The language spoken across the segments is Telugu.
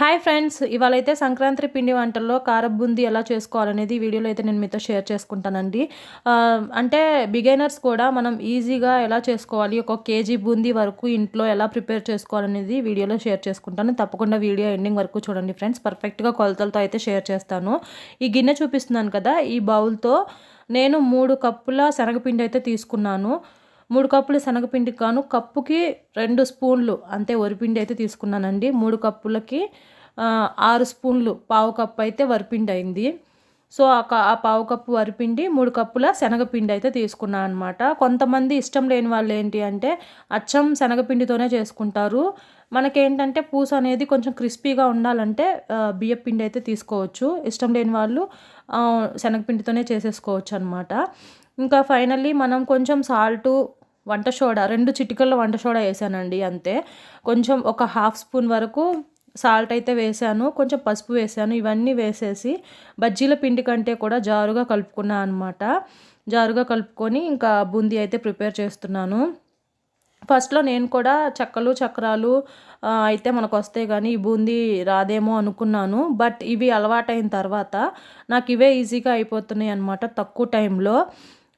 హాయ్ ఫ్రెండ్స్ ఇవాళ అయితే సంక్రాంతి పిండి వంటల్లో కారబుంది బూందీ ఎలా చేసుకోవాలనేది వీడియోలో అయితే నేను మీతో షేర్ చేసుకుంటానండి. అంటే బిగైనర్స్ కూడా మనం ఈజీగా ఎలా చేసుకోవాలి ఒక కేజీ బూందీ వరకు ఇంట్లో ఎలా ప్రిపేర్ చేసుకోవాలనేది వీడియోలో షేర్ చేసుకుంటాను. తప్పకుండా వీడియో ఎండింగ్ వరకు చూడండి ఫ్రెండ్స్ పర్ఫెక్ట్గా కొలతలతో అయితే షేర్ చేస్తాను. ఈ గిన్నె చూపిస్తున్నాను కదా ఈ బౌల్తో నేను మూడు కప్పుల శనగపిండి అయితే తీసుకున్నాను. మూడు కప్పులు శనగపిండి కాను కప్పుకి రెండు స్పూన్లు అంతే వరిపిండి అయితే తీసుకున్నానండి. మూడు కప్పులకి ఆరు స్పూన్లు పావు కప్పు అయితే వరిపిండి అయింది. సో ఆ పావు కప్పు వరిపిండి మూడు కప్పుల శనగపిండి అయితే తీసుకున్నాను అనమాట కొంతమంది ఇష్టం లేని వాళ్ళు ఏంటి అంటే అచ్చం శనగపిండితోనే చేసుకుంటారు. మనకేంటంటే పూస అనేది కొంచెం క్రిస్పీగా ఉండాలంటే బియ్యపిండి అయితే తీసుకోవచ్చు. ఇష్టం లేని వాళ్ళు శనగపిండితోనే చేసేసుకోవచ్చు అనమాట ఇంకా ఫైనల్లీ మనం కొంచెం సాల్టు వంట సోడా రెండు చిటికల్లో వంట సోడా వేసానండి అంతే. కొంచెం ఒక హాఫ్ స్పూన్ వరకు సాల్ట్ అయితే వేసాను కొంచెం పసుపు వేసాను ఇవన్నీ వేసేసి బజ్జీల పిండి కంటే కూడా జారుగా కలుపుకున్నాను అనమాట జారుగా కలుపుకొని ఇంకా బూందీ అయితే ప్రిపేర్ చేస్తున్నాను. ఫస్ట్లో నేను కూడా చెక్కలు చక్రాలు అయితే మనకు వస్తాయి కానీ ఈ బూందీ రాదేమో అనుకున్నాను బట్ ఇవి అలవాటైన తర్వాత నాకు ఇవే ఈజీగా అయిపోతున్నాయి అనమాట తక్కువ టైంలో.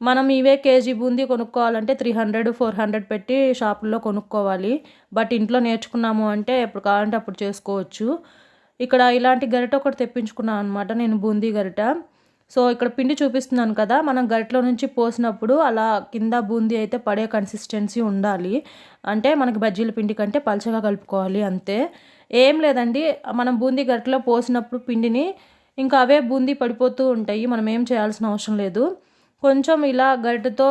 మనం ఇవే కేజీ బూందీ కొనుక్కోవాలంటే త్రీ హండ్రెడ్ ఫోర్ హండ్రెడ్ పెట్టి షాపుల్లో కొనుక్కోవాలి. బట్ ఇంట్లో నేర్చుకున్నాము అంటే ఎప్పుడు కావాలంటే అప్పుడు చేసుకోవచ్చు. ఇక్కడ ఇలాంటి గరిట ఒకటి తెప్పించుకున్నాను అనమాట నేను బూందీ గరిట. సో ఇక్కడ పిండి చూపిస్తున్నాను కదా మనం గరిటలో నుంచి పోసినప్పుడు అలా కింద బూందీ అయితే పడే కన్సిస్టెన్సీ ఉండాలి. అంటే మనకి బజ్జీల పిండి కంటే పలచగా కలుపుకోవాలి అంతే. ఏం లేదండి మనం బూందీ గరిటలో పోసినప్పుడు పిండిని ఇంకా అవే బూందీ పడిపోతూ ఉంటాయి. మనం ఏం చేయాల్సిన అవసరం లేదు. కొంచెం ఇలా గరిటతో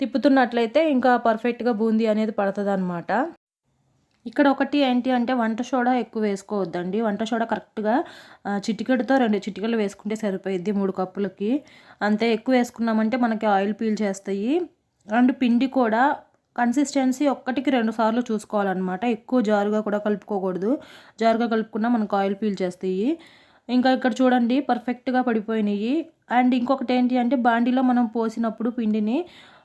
తిప్పుతున్నట్లయితే ఇంకా పర్ఫెక్ట్గా బూందీ అనేది పడుతుంది అనమాట ఇక్కడ ఒకటి ఏంటి అంటే వంట సోడా ఎక్కువ వేసుకోవద్దండి. వంట సోడా కరెక్ట్గా చిటికెడుతో రెండు చిటికెలు వేసుకుంటే సరిపోయిద్ది మూడు కప్పులకి. అంతే ఎక్కువ వేసుకున్నామంటే మనకి ఆయిల్ పీల్ చేస్తాయి. అండ్ పిండి కూడా కన్సిస్టెన్సీ ఒక్కటికి రెండు సార్లు చూసుకోవాలన్నమాట. ఎక్కువ జారుగా కూడా కలుపుకోకూడదు. జారుగా కలుపుకున్నా మనకు ఆయిల్ పీల్ చేస్తాయి. ఇంకా ఇక్కడ చూడండి పర్ఫెక్ట్గా పడిపోయినాయి. అండ్ ఇంకొకటి ఏంటి అంటే బాండీలో మనం పోసినప్పుడు పిండిని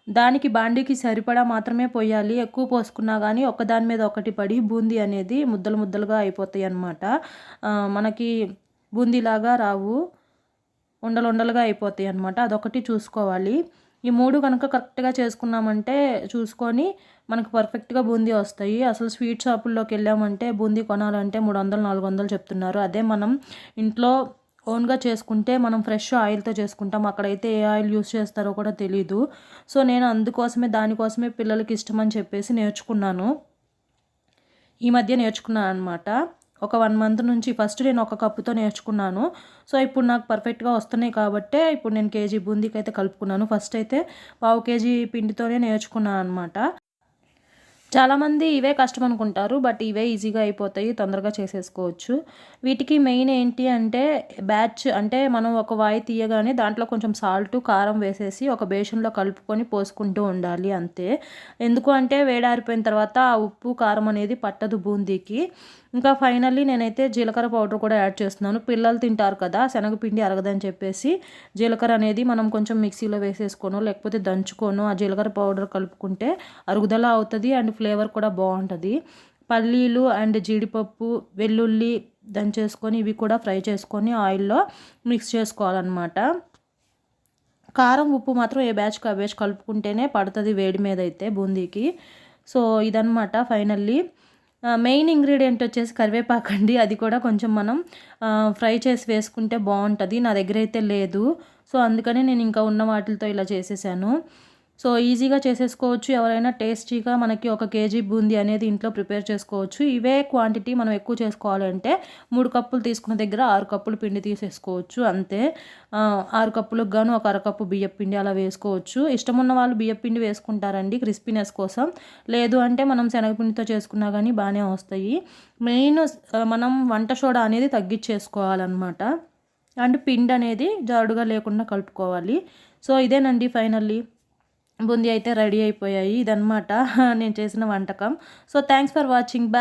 దానికి బాండీకి సరిపడా మాత్రమే పోయాలి. ఎక్కువ పోసుకున్నా కానీ ఒకదాని మీద ఒకటి పడి బూందీ అనేది ముద్దలు ముద్దలుగా అయిపోతాయి అన్నమాట. మనకి బూందీలాగా రావు. ఉండలు ఉండలుగా అయిపోతాయి అనమాట అదొకటి చూసుకోవాలి. ఈ మూడు కనుక కరెక్ట్గా చేసుకున్నామంటే చూసుకొని మనకు పర్ఫెక్ట్గా బూందీ వస్తాయి. అసలు స్వీట్ షాపుల్లోకి వెళ్ళామంటే బూందీ కొనాలంటే మూడు వందలు నాలుగు వందలు చెప్తున్నారు. అదే మనం ఇంట్లో ఓన్గా చేసుకుంటే మనం ఫ్రెష్ ఆయిల్తో చేసుకుంటాం. అక్కడైతే ఏ ఆయిల్ యూస్ చేస్తారో కూడా తెలీదు. సో నేను అందుకోసమే దానికోసమే పిల్లలకి ఇష్టం అని చెప్పేసి నేర్చుకున్నాను. ఈ మధ్య నేర్చుకున్నాను అనమాట ఒక వన్ మంత్ నుంచి ఫస్ట్ నేను ఒక కప్పుతో నేర్చుకున్నాను. సో ఇప్పుడు నాకు పర్ఫెక్ట్గా వస్తున్నాయి కాబట్టే ఇప్పుడు నేను కేజీ బూందీకి అయితే కలుపుకున్నాను. ఫస్ట్ అయితే పావు కేజీ పిండితోనే నేర్చుకున్నాను అనమాట చాలామంది ఇవే కష్టం అనుకుంటారు బట్ ఇవే ఈజీగా అయిపోతాయి తొందరగా చేసేసుకోవచ్చు. వీటికి మెయిన్ ఏంటి అంటే బ్యాచ్ అంటే మనం ఒక వాయి తీయగానే దాంట్లో కొంచెం సాల్ట్ కారం వేసేసి ఒక బేషన్లో కలుపుకొని పోసుకుంటూ ఉండాలి అంతే. ఎందుకు అంటే వేడారిపోయిన తర్వాత ఆ ఉప్పు కారం అనేది పట్టదు బూందీకి. ఇంకా ఫైనల్లీ నేనైతే జీలకర్ర పౌడర్ కూడా యాడ్ చేస్తున్నాను. పిల్లలు తింటారు కదా శనగపిండి అరగదని చెప్పేసి జీలకర్ర అనేది మనం కొంచెం మిక్సీలో వేసేసుకోను లేకపోతే దంచుకోను ఆ జీలకర్ర పౌడర్ కలుపుకుంటే అరుగుదల అవుతుంది అండ్ ఫ్లేవర్ కూడా బాగుంటుంది. పల్లీలు అండ్ జీడిపప్పు వెల్లుల్లి దంచేసుకొని ఇవి కూడా ఫ్రై చేసుకొని ఆయిల్లో మిక్స్ చేసుకోవాలన్నమాట. కారం ఉప్పు మాత్రం ఏ బ్యాచ్ అవేచ్ కలుపుకుంటేనే పడుతుంది వేడి మీద అయితే బూందీకి. సో ఇదనమాట ఫైనల్లీ. మెయిన్ ఇంగ్రీడియంట్ వచ్చేసి కరివేపాకు అండి. అది కూడా కొంచెం మనం ఫ్రై చేసి వేసుకుంటే బాగుంటుంది. నా దగ్గర అయితే లేదు. సో అందుకని నేను ఇంకా ఉన్న వాటితో ఇలా చేసేసాను. సో ఈజీగా చేసేసుకోవచ్చు. ఎవరైనా టేస్టీగా మనకి ఒక కేజీ బూందీ అనేది ఇంట్లో ప్రిపేర్ చేసుకోవచ్చు. ఇవే క్వాంటిటీ మనం ఎక్కువ చేసుకోవాలంటే మూడు కప్పులు తీసుకున్న దగ్గర ఆరు కప్పులు పిండి తీసేసుకోవచ్చు. అంతే. ఆరు కప్పులకు గాను ఒక అరకప్పు బియ్యం పిండి అలా వేసుకోవచ్చు. ఇష్టం ఉన్న వాళ్ళు బియ్యం పిండి వేసుకుంటారండి క్రిస్పీనెస్ కోసం. లేదు అంటే మనం శనగపిండితో చేసుకున్నా కానీ బాగానే వస్తాయి. మెయిన్ మనం వంట సోడా అనేది తగ్గించేసుకోవాలన్నమాట. అండ్ పిండి అనేది జారుడుగా లేకుండా కలుపుకోవాలి. సో ఇదేనండి ఫైనల్లీ. బూందీ అయితే రెడీ అయిపోయాయి ఇదనమాట నేను చేసిన వంటకం. So thanks for watching bye